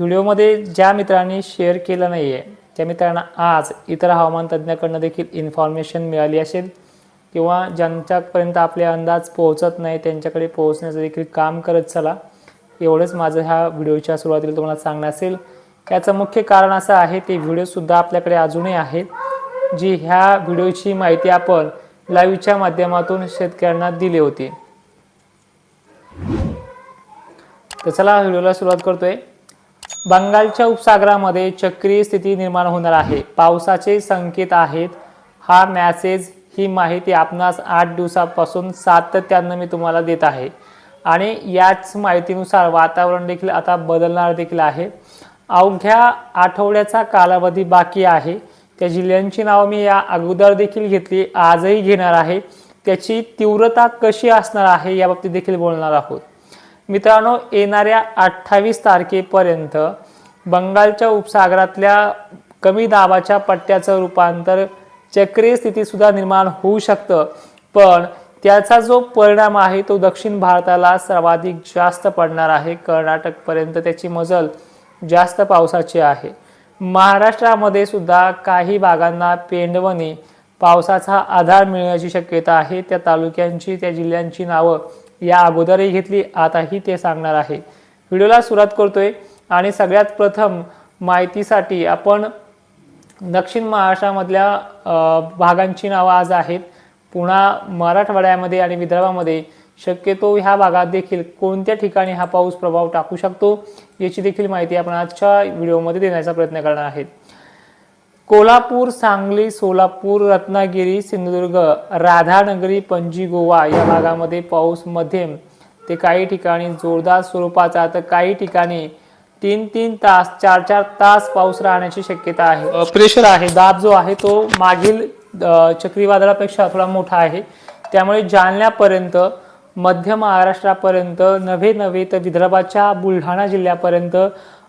व्हिडिओमध्ये ज्या मित्रांनी शेअर केलं नाही आहे त्या मित्रांना आज इतर हवामान तज्ज्ञाकडनं देखील इन्फॉर्मेशन मिळाली असेल किंवा ज्यांच्यापर्यंत आपले अंदाज पोहोचत नाही त्यांच्याकडे पोहोचण्याचं देखील काम करत चला. एवढंच माझं ह्या व्हिडिओच्या सुरुवातीला तुम्हाला सांगणं असेल. याचं मुख्य कारण असं आहे ते व्हिडिओसुद्धा आपल्याकडे अजूनही आहेत जी ह्या व्हिडिओची माहिती आपण लाईव्हच्या माध्यमातून शेतकऱ्यांना दिली होती. तर चला व्हिडिओला सुरुवात करतोय. बंगालच्या उपसागरामध्ये चक्रीय स्थिती निर्माण होणार आहे. पावसाचे संकेत आहेत. हा मॅसेज ही माहिती आपणास आठ दिवसापासून सातत्यानं मी तुम्हाला देत आहे. आणि याच माहितीनुसार वातावरण देखील आता बदलणार देखील आहे. अवघ्या आठवड्याचा कालावधी बाकी आहे. त्या जिल्ह्यांची नावं मी या अगोदर देखील घेतली आजही घेणार आहे. त्याची तीव्रता कशी असणार आहे याबाबतीत देखील बोलणार आहोत. मित्रांनो येणाऱ्या अठ्ठावीस तारखेपर्यंत बंगालच्या उपसागरातल्या कमी दाबाच्या पट्ट्याचं रूपांतर चक्रीय स्थितीसुद्धा निर्माण होऊ शकतं. पण त्याचा जो परिणाम आहे तो दक्षिण भारताला सर्वाधिक जास्त पडणार आहे. कर्नाटकपर्यंत त्याची मजल जास्त पावसाची आहे. महाराष्ट्रामध्ये सुद्धा काही भागांना पेंडवणे पावसाचा आधार मिळण्याची शक्यता आहे. त्या तालुक्यांची त्या जिल्ह्यांची नावं या अगोदरही घेतली आताही ते सांगणार आहे. व्हिडिओला सुरुवात करतोय आणि सगळ्यात प्रथम माहितीसाठी आपण दक्षिण महाराष्ट्रामधल्या भागांची नावं आज आहेत. पुन्हा मराठवाड्यामध्ये आणि विदर्भामध्ये शक्यतो ह्या भागात देखील कोणत्या ठिकाणी हा पाऊस प्रभाव टाकू शकतो याची देखील माहिती आपण आजच्या व्हिडिओमध्ये देण्याचा प्रयत्न करणार आहेत. कोल्हापूर सांगली सोलापूर रत्नागिरी सिंधुदुर्ग राधानगरी पणजी गोवा या भागामध्ये पाऊस मध्यम. ते काही ठिकाणी जोरदार स्वरूपाचा तर काही ठिकाणी तीन तीन तास चार चार तास पाऊस राहण्याची शक्यता आहे. प्रेशर आहे. दाब जो आहे तो मागील चक्रीवादळापेक्षा थोडा मोठा आहे. त्यामुळे जालन्यापर्यंत मध्य महाराष्ट्रापर्यंत नव्हे नव्हे तर विदर्भाच्या बुलढाणा जिल्ह्यापर्यंत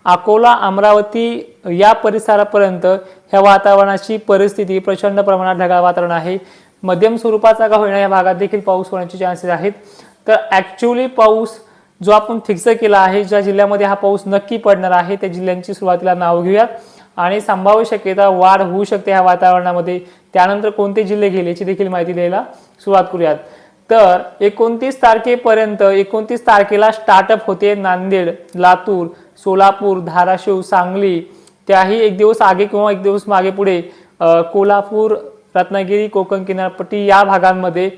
अकोला अमरावती या परिसरापर्यंत ह्या वातावरणाची परिस्थिती प्रचंड प्रमाणात ढगाळ वातावरण आहे. मध्यम स्वरूपाचा का होईना या भागात देखील पाऊस होण्याचे चान्सेस आहेत. तर ॲक्च्युली पाऊस जो आपण फिक्स केला आहे ज्या जिल्ह्यामध्ये हा पाऊस नक्की पडणार आहे त्या जिल्ह्यांची सुरुवातीला नाव घेऊयात आणि संभाव्य शक्यता वाढ होऊ शकते ह्या वातावरणामध्ये. त्यानंतर कोणते जिल्हे घेईल याची देखील माहिती द्यायला सुरुवात करूयात. तर एकोणतीस तारखेपर्यंत एकोणतीस तारखेला स्टार्टअप होते नांदेड लातूर. सोलापूर धाराशिव सांगली त्याही एक दिवस आगे किंवा एक दिवस मागे पुढे कोल्हापूर रत्नागिरी कोकण किनारपट्टी या भागांमध्ये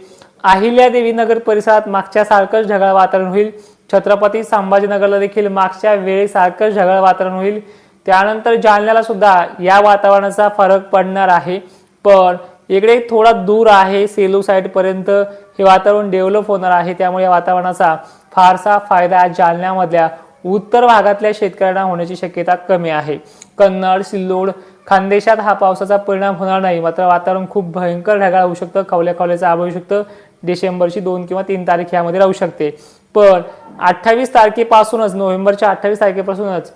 अहिल्यादेवी नगर परिसरात मागच्या सारखंच ढगाळ वातावरण होईल. छत्रपती संभाजीनगरला देखील मागच्या वेळेसारखंच ढगाळ वातावरण होईल. त्यानंतर जालन्याला सुद्धा या वातावरणाचा फरक पडणार आहे. पण इकडे थोडा दूर आहे सेलू साईडपर्यंत हे वातावरण डेव्हलप होणार आहे. त्यामुळे या वातावरणाचा फारसा फायदा जालन्यामधल्या उत्तर भागातल्या शेतकऱ्यांना होण्याची शक्यता कमी आहे. कन्नड सिल्लोड खानदेशात हा पावसाचा परिणाम होणार नाही. मात्र वातावरण खूप भयंकर ढगाळ होऊ शकतं. खवल्या खवल्याचं आभ होऊ शकतं. डिसेंबरची दोन किंवा तीन तारीख यामध्ये राहू शकते. पण अठ्ठावीस तारखेपासूनच नोव्हेंबरच्या अठ्ठावीस तारखेपासूनच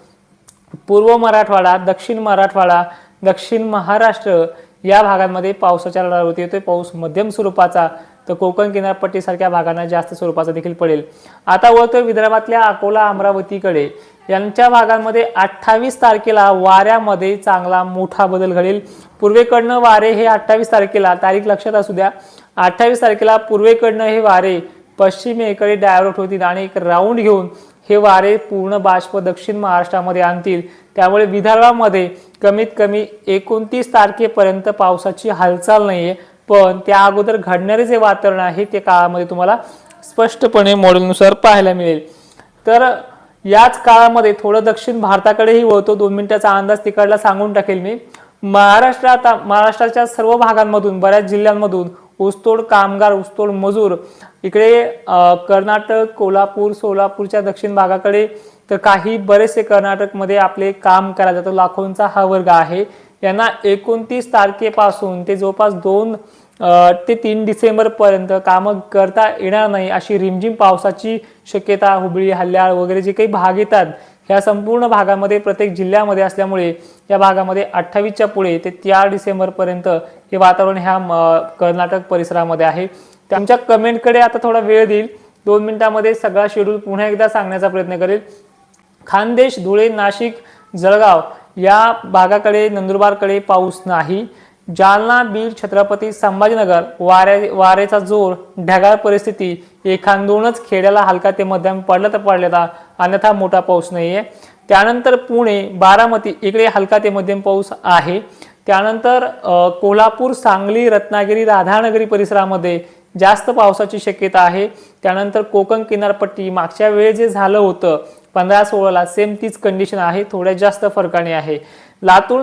पूर्व मराठवाडा दक्षिण मराठवाडा दक्षिण महाराष्ट्र या भागांमध्ये पावसाच्या लढावती येतोय. पाऊस मध्यम स्वरूपाचा तर कोकण किनारपट्टीसारख्या भागांना जास्त स्वरूपाचा देखील पडेल. आता वळतोय विदर्भातल्या अकोला अमरावतीकडे. यांच्या भागांमध्ये अठ्ठावीस तारखेला वाऱ्यामध्ये चांगला मोठा बदल घडेल. पूर्वेकडनं वारे हे अठ्ठावीस तारखेला तारीख लक्षात असू द्या अठ्ठावीस तारखेला पूर्वेकडनं हे वारे पश्चिमेकडे डायव्हर्ट होतील आणि एक राऊंड घेऊन हे वारे पूर्ण बाष्प दक्षिण महाराष्ट्रामध्ये आणतील. त्यामुळे विदर्भामध्ये कमीत कमी एकोणतीस तारखेपर्यंत पावसाची हालचाल नाही आहे पण त्या अगोदर घडणारे जे वातावरण आहे ते काळामध्ये तुम्हाला स्पष्टपणे मॉडेलनुसार पाहायला मिळेल. तर याच काळामध्ये थोडं दक्षिण भारताकडेही वळतो. दोन मिनिटाचा अंदाज तिकडला सांगून टाकेल मी. महाराष्ट्रात महाराष्ट्राच्या सर्व भागांमधून बऱ्याच जिल्ह्यांमधून ऊसतोड कामगार ऊसतोड मजूर इकडे कर्नाटक कोल्हापूर सोलापूरच्या दक्षिण भागाकडे तर काही बरेचसे कर्नाटकमध्ये आपले काम करायला जातो लाखोंचा हा वर्ग आहे. यांना एकोणतीस तारखेपासून ते जवळपास दोन ते तीन डिसेंबरपर्यंत कामं करता येणार नाही अशी रिमझिम पावसाची शक्यता हुबळी हल्ल्याळ वगैरे जे काही भाग येतात ह्या संपूर्ण भागामध्ये प्रत्येक जिल्ह्यामध्ये असल्यामुळे या भागामध्ये अठ्ठावीसच्या पुढे ते चार डिसेंबरपर्यंत हे वातावरण ह्या म, कर्नाटक परिसरामध्ये आहे. तुमच्या कमेंटकडे आता थोडा वेळ देईल. दोन मिनिटामध्ये सगळा शेड्यूल पुन्हा एकदा सांगण्याचा प्रयत्न करेल. खानदेश धुळे नाशिक जळगाव या भागाकडे नंदुरबारकडे पाऊस नाही. जालना बीड छत्रपती संभाजीनगर वाऱ्या वाऱ्याचा जोर ढगाळ परिस्थिती एखादोनच खेड्याला हलका ते मध्यम पडला तर पडलेला अन्यथा मोठा पाऊस नाही आहे त्यानंतर पुणे बारामती इकडे हलका ते मध्यम पाऊस आहे. त्यानंतर कोल्हापूर सांगली रत्नागिरी राधानगरी परिसरामध्ये जास्त पावसाची शक्यता आहे. त्यानंतर कोकण किनारपट्टी मागच्या वेळी जे झालं होतं पंधरा सोळाला सेम तीच कंडिशन आहे थोड्या जास्त फरकाने आहे. लातूर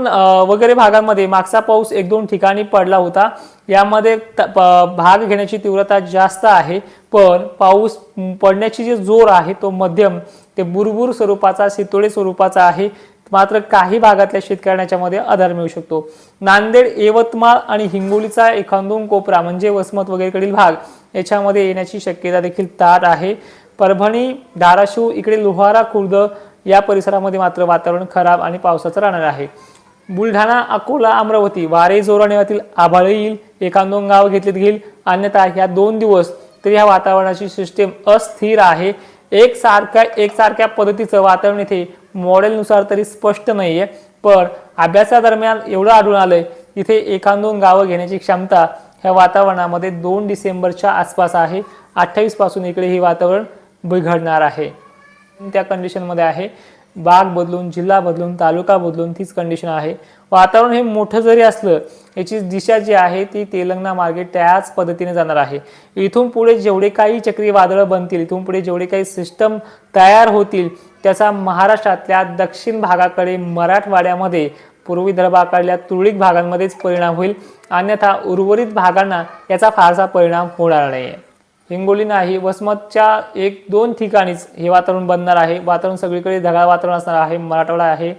वगैरे भागांमध्ये मागचा पाऊस एक दोन ठिकाणी पडला होता. यामध्ये त- प- भाग घेण्याची तीव्रता जास्त आहे पण पाऊस पडण्याची जे जोर आहे तो मध्यम ते बुरबुर स्वरूपाचा सितोळे स्वरूपाचा आहे. मात्र काही भागातल्या शेतकऱ्यांच्या मध्ये आधार मिळू शकतो. नांदेड यवतमाळ आणि हिंगोलीचा एखादोन कोपरा म्हणजे वसमत वगैरेकडील भाग याच्यामध्ये येण्याची शक्यता देखील ताट आहे. परभणी धाराशिव इकडे लोहारा खुर्द या परिसरामध्ये मात्र वातावरण खराब आणि पावसाचं राहणार आहे. बुलढाणा अकोला अमरावती वारे जोराने आभाळ येईल एकांदोन गाव घेतलीत घेईल. अन्यथा ह्या दोन दिवस तरी ह्या वातावरणाची सिस्टीम अस्थिर आहे. एक सारख्या एकसारख्या पद्धतीचं वातावरण इथे मॉडेलनुसार तरी स्पष्ट नाही आहे पण अभ्यासादरम्यान एवढं आढळून आलंय इथे एखादोन गावं घेण्याची क्षमता ह्या वातावरणामध्ये दोन डिसेंबरच्या आसपास आहे. अठ्ठावीसपासून इकडे हे वातावरण बिघडणार आहे. त्या कंडिशनमध्ये आहे. बाग बदलून जिल्हा बदलून तालुका बदलून तीच कंडिशन आहे. वातावरण हे मोठं जरी असलं याची दिशा जी आहे ती तेलंगणा मार्गे त्याच पद्धतीने जाणार आहे. इथून पुढे जेवढे काही चक्रीवादळं बनतील इथून पुढे जेवढे काही सिस्टम तयार होतील त्याचा महाराष्ट्रातल्या दक्षिण भागाकडे मराठवाड्यामध्ये पूर्व विदर्भाकडल्या तुरळक भागांमध्येच परिणाम होईल. अन्यथा उर्वरित भागांना याचा फारसा परिणाम होणार नाही. हिंगोली नाही वसमतच्या एक दोन ठिकाणीच हे वातावरण बनणार आहे. वातावरण सगळीकडे ढगाळ वातावरण असणार आहे. मराठवाडा आहे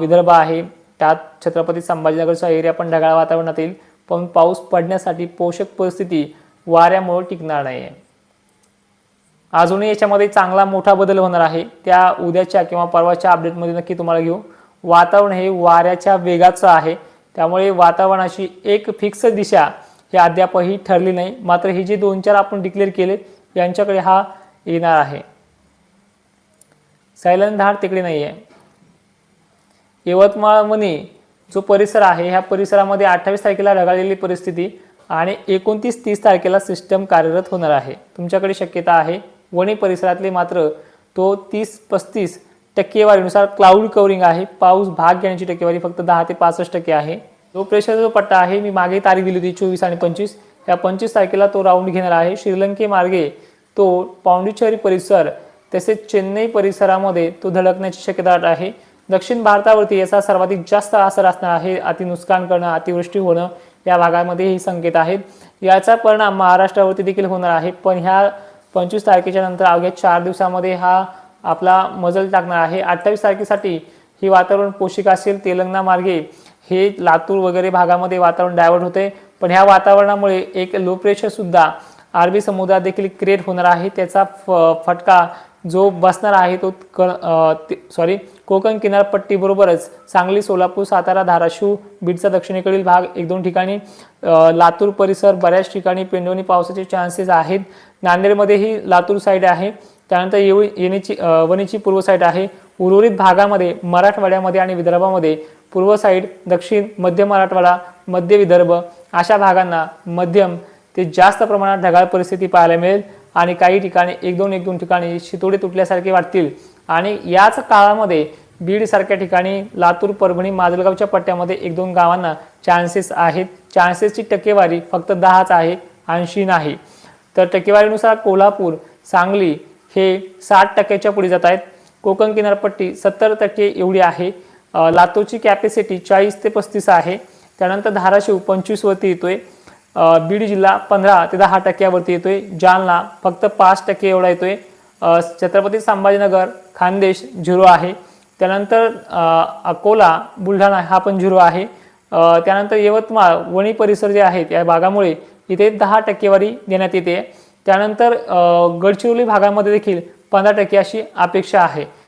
विदर्भ आहे. त्यात छत्रपती संभाजीनगरचा एरिया पण ढगाळ वातावरणात येईल. पण पाऊस पडण्यासाठी पोषक परिस्थिती वाऱ्यामुळे टिकणार नाही आहे अजूनही याच्यामध्ये चांगला मोठा बदल होणार आहे. त्या उद्याच्या किंवा परवाच्या अपडेटमध्ये नक्की तुम्हाला घेऊ. वातावरण हे वाऱ्याच्या वेगाचं आहे. त्यामुळे वातावरणाची एक फिक्स दिशा हे अद्यापही ठरली नाही. मात्र ही जे दोन चार आपण डिक्लेअर केले यांच्याकडे हा येणार आहे. सायलन धाड तिकडे नाही आहे यवतमाळ जो परिसर आहे ह्या परिसरामध्ये अठ्ठावीस तारखेला रगाळलेली परिस्थिती आणि एकोणतीस तीस तारखेला सिस्टम कार्यरत होणार आहे. तुमच्याकडे शक्यता आहे. वणी परिसरातले मात्र तो तीस पस्तीस टक्केवारीनुसार क्लाउड कवरिंग आहे. पाऊस भाग घेण्याची टक्केवारी फक्त दहा ते पासष्ट टक्के आहे. लो प्रेशर जो पट्टा आहे मी मागे तारीख दिली होती चोवीस आणि पंचवीस. या पंचवीस तारखेला तो राऊंड घेणार आहे. श्रीलंके मार्गे तो पाँडिचेरी परिसर तसेच चेन्नई परिसरामध्ये तो धडकण्याची शक्यता आहे. दक्षिण भारतावरती याचा सर्वाधिक जास्त असर असणार आहे. अतिनुकसान करणं अतिवृष्टी होणं या भागामध्ये हे संकेत आहेत. याचा परिणाम महाराष्ट्रावरती देखील होणार आहे. पण ह्या पंचवीस तारखेच्या नंतर अवघ्या चार दिवसामध्ये हा आपला मजल टाकणार आहे. अठ्ठावीस तारखेसाठी ही वातावरण पोषक असेल. तेलंगणा मार्गे हे लातूर वगैरे भागामध्ये वातावरण डायव्हर्ट होते. पण ह्या वातावरणामुळे एक लो प्रेशरसुद्धा अरबी समुद्रात देखील क्रिएट होणार आहे. त्याचा फ- फटका जो बसणार आहे तो सॉरी कोकण किनारपट्टीबरोबरच सांगली सोलापूर सातारा धाराशिव बीडचा दक्षिणेकडील भाग एक दोन ठिकाणी लातूर परिसर बऱ्याच ठिकाणी पेंडोनी पावसाचे चान्सेस आहेत. नांदेडमध्येही लातूर साईड आहे. त्यानंतर येऊ येण्याची वणीची पूर्व साईड आहे. उर्वरित भागामध्ये मराठवाड्यामध्ये आणि विदर्भामध्ये पूर्व साईड दक्षिण मध्य मराठवाडा मध्य विदर्भ अशा भागांना मध्यम ते जास्त प्रमाणात ढगाळ परिस्थिती पाहायला मिळेल आणि काही ठिकाणी एक दोन एक दोन ठिकाणी शितोडे तुटल्यासारखे वाटतील. आणि याच काळामध्ये बीडसारख्या ठिकाणी लातूर परभणी माजलगावच्या पट्ट्यामध्ये एक दोन गावांना चान्सेस आहेत. चान्सेसची टक्केवारी फक्त दहाच आहे ऐंशी नाही. तर टक्केवारीनुसार कोल्हापूर सांगली हे साठ टक्क्याच्या पुढे जात आहेत. कोकण किनारपट्टी सत्तर टक्के एवढी आहे. लातूरची कॅपॅसिटी चाळीस ते पस्तीस आहे. त्यानंतर धाराशिव पंचवीसवरती येतोय. बीड जिल्हा पंधरा ते दहा टक्क्यावरती येतोय. जालना फक्त पाच टक्के एवढा येतोय. छत्रपती संभाजीनगर खानदेश झिरो आहे. त्यानंतर अकोला बुलढाणा हा पण झिरो आहे. त्यानंतर यवतमाळ वणी परिसर जे आहेत या भागामुळे इथे दहा टक्केवारी देण्यात येते. त्यानंतर गडचिरोली भागामध्ये देखील पंधरा टक्के अशी अपेक्षा आहे.